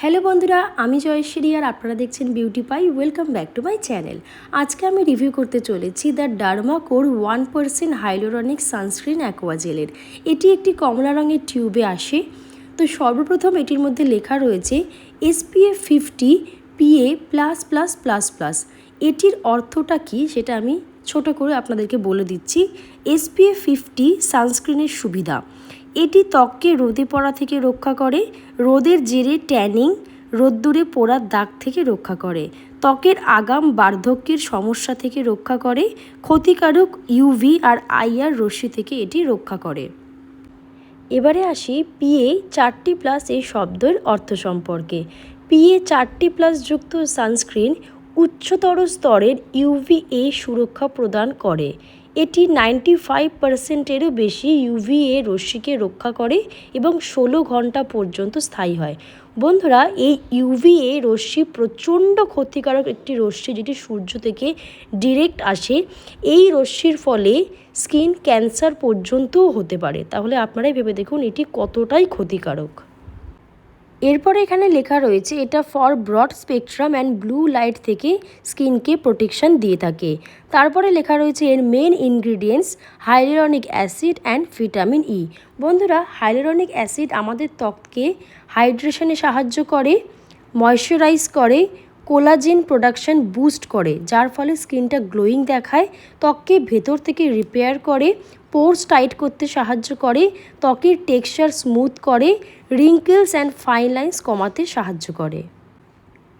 Hello বন্ধুরা, আমি জয়শ্রী আর আপনারা দেখছেন beauty pie welcome back to my channel আজকে আমি রিভিউ করতে চলেছি the Derma Co one percent hyaluronic sunscreen অ্যাকোয়াজেলের এটি একটি কমলা রঙের টিউবে আসে। তো সর্বপ্রথম এটির মধ্যে লেখা রয়েছে SPF fifty PA plus plus plus plus এটির অর্থটা কি সেটা আমি ছোট করে আপনাদেরকে বলে দিচ্ছি। এসপিএফ ফিফটি সানস্ক্রিনের সুবিধা। এটি ত্বককে রোদে পড়া থেকে রক্ষা করে, রোদের জেরে ট্যানিং, রোদ্দুরে পোড়ার দাগ থেকে রক্ষা করে। ত্বকের আগাম বার্ধক্যের সমস্যা থেকে রক্ষা করে, ক্ষতিকারক ইউভি আর আইআর রশ্মি থেকে এটি রক্ষা করে। এবারে আসি পিএ চারটি প্লাস এই শব্দের অর্থ সম্পর্কে। পিএ চারটি প্লাস যুক্ত সানস্ক্রিন উচ্চতর স্তরের ইউভিএ সুরক্ষা প্রদান করে। এটি নাইনটি ফাইভ পার্সেন্টেরও বেশি ইউভিএ রশ্মিকে রক্ষা করে এবং ষোলো ঘণ্টা পর্যন্ত স্থায়ী হয়। বন্ধুরা, এই ইউভিএ রশ্মি প্রচণ্ড ক্ষতিকারক একটি রশ্মি যেটি সূর্য থেকে ডিরেক্ট আসে। এই রশ্মির ফলে স্কিন ক্যান্সার পর্যন্তও হতে পারে। তাহলে আপনারাই ভেবে দেখুন এটি কতটাই ক্ষতিকারক। এরপরে এখানে লেখা রয়েছে, এটা for broad spectrum and blue light থেকে স্কিনকে প্রোটেকশন দিয়ে থাকে। তারপরে লেখা রয়েছে এর main ingredients hyaluronic acid and vitamin E বন্ধুরা হাইলোরনিক অ্যাসিড আমাদের ত্বককে হাইড্রেশনে সাহায্য করে ময়শ্চারাইজ করে কোলাজেন প্রোডাকশন বুস্ট করে, যার ফলে স্কিনটা গ্লোয়িং দেখায়, ত্বককে ভেতর থেকে রিপেয়ার করে, পোর্স টাইট করতে সাহায্য করে, ত্বকের টেক্সচার স্মুথ করে, রিঙ্কেলস অ্যান্ড ফাইন লাইন্স কমাতে সাহায্য করে।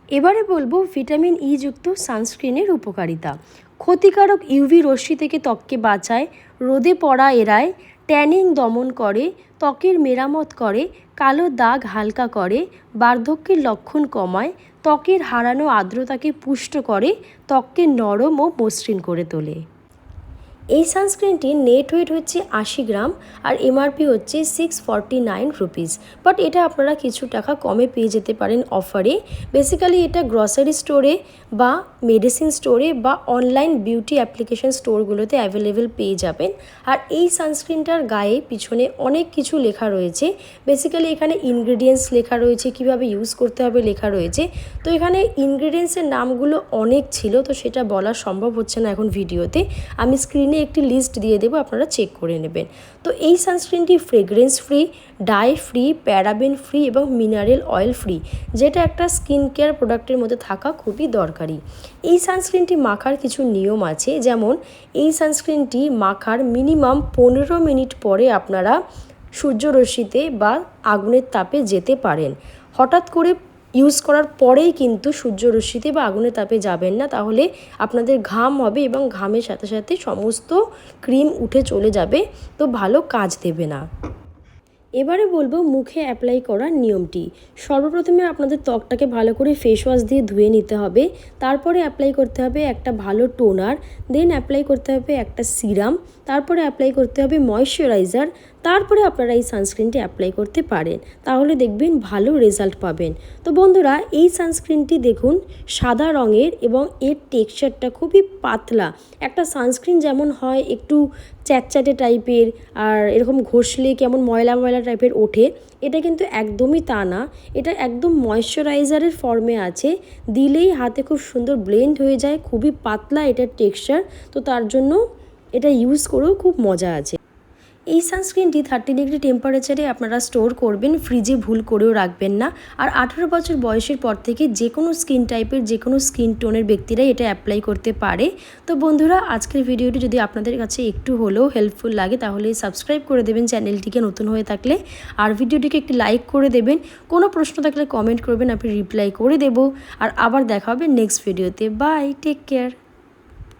এবারে বলব ভিটামিন ই যুক্ত সানস্ক্রিনের উপকারিতা। ক্ষতিকারক ইউভি রশ্মি থেকে ত্বককে বাঁচায়, রোদে পড়া এড়ায়, ট্যানিং দমন করে, ত্বকের মেরামত করে, কালো দাগ হালকা করে, বার্ধক্যের লক্ষণ কমায় ত্বকের হারানো আর্দ্রতাকে পুষ্ট করে, ত্বককে নরম ও মসৃণ করে তোলে। এই সানস্ক্রিনটির নেট ওয়েট হচ্ছে আশি গ্রাম আর এমআরপি হচ্ছে six forty nine rupees but এটা আপনারা কিছু টাকা কমে পেয়ে যেতে পারেন অফারে বেসিক্যালি এটা গ্রসারি স্টোরে বা মেডিসিন স্টোরে বা অনলাইন বিউটি অ্যাপ্লিকেশন স্টোরগুলোতে অ্যাভেলেবেল পেয়ে যাবেন। আর এই সানস্ক্রিনটার গায়ে পিছনে অনেক কিছু লেখা রয়েছে। বেসিক্যালি এখানে ইনগ্রিডিয়েন্টস লেখা রয়েছে, কীভাবে ইউজ করতে হবে লেখা রয়েছে। তো এখানে ইনগ্রিডিয়েন্টসের নামগুলো অনেক ছিল, তো সেটা বলা সম্ভব হচ্ছে না এখন ভিডিওতে। আমি স্ক্রিনে একটি লিস্ট দিয়ে দেবো, আপনারা চেক করে নেবেন। তো এই সানস্ক্রিনটি fragrance free dye free paraben free এবং মিনারেল অয়েল ফ্রি যেটা একটা স্কিন কেয়ার প্রোডাক্টের মধ্যে থাকা খুবই দরকারি। এই সানস্ক্রিনটি মাখার কিছু নিয়ম আছে, যেমন এই সানস্ক্রিনটি মাখার মিনিমাম পনেরো মিনিট পরে আপনারা সূর্যরশ্মিতে বা আগুনের তাপে যেতে পারেন। হঠাৎ করে ইউজ করার পরেই কিন্তু সূর্যরশ্মিতে বা আগুনের তাপে যাবেন না, তাহলে আপনাদের ঘাম হবে এবং ঘামের সাথে সাথে সমস্ত ক্রিম উঠে চলে যাবে, তো ভালো কাজ দেবে না। এবারে বলব মুখে অ্যাপ্লাই করার নিয়মটি। সর্বপ্রথমে আপনাদের ত্বকটাকে ভালো করে ফেস ওয়াশ দিয়ে ধুয়ে নিতে হবে। তারপরে অ্যাপ্লাই করতে হবে একটা ভালো টোনার দেন অ্যাপ্লাই করতে হবে একটা সিরাম তারপরে অ্যাপ্লাই করতে হবে ময়শ্চারাইজার তারপরে আপনারা এই সানস্ক্রিনটি অ্যাপ্লাই করতে পারেন। তাহলে দেখবেন ভালো রেজাল্ট পাবেন। তো বন্ধুরা, এই সানস্ক্রিনটি দেখুন, সাদা রঙের এবং এর টেক্সচারটা খুবই পাতলা। একটা সানস্ক্রিন যেমন হয় একটু চ্যাটচ্যাটে টাইপের আর এরকম ঘষলে কেমন ময়লা ময়লা টাইপের ওঠে, এটা কিন্তু একদমই তা না। এটা একদম ময়শ্চারাইজারের ফর্মে আছে। দিলেই হাতে খুব সুন্দর ব্লেন্ড হয়ে যায়, খুবই পাতলা এটার টেক্সচার তো তার জন্য এটা ইউজ করেও খুব মজা আছে। এই সানস্ক্রিনটি থার্টি ডিগ্রি টেম্পারেচারে আপনারা স্টোর করবেন ফ্রিজে ভুল করেও রাখবেন না। আর আঠেরো বছর বয়সের পর থেকে যে কোনো স্কিন টাইপের যে কোনো স্কিন টোনের ব্যক্তিরাই এটা অ্যাপ্লাই করতে পারে। তো বন্ধুরা, আজকের ভিডিওটি যদি আপনাদের কাছে একটু হলেও হেল্পফুল লাগে, তাহলে সাবস্ক্রাইব করে দেবেন চ্যানেলটিকে নতুন হয়ে থাকলে। আর ভিডিওটিকে একটি লাইক করে দেবেন। কোনো প্রশ্ন থাকলে কমেন্ট করবেন আপনি রিপ্লাই করে দেবো। আর আবার দেখা হবে নেক্সট ভিডিওতে বাই টেক কেয়ার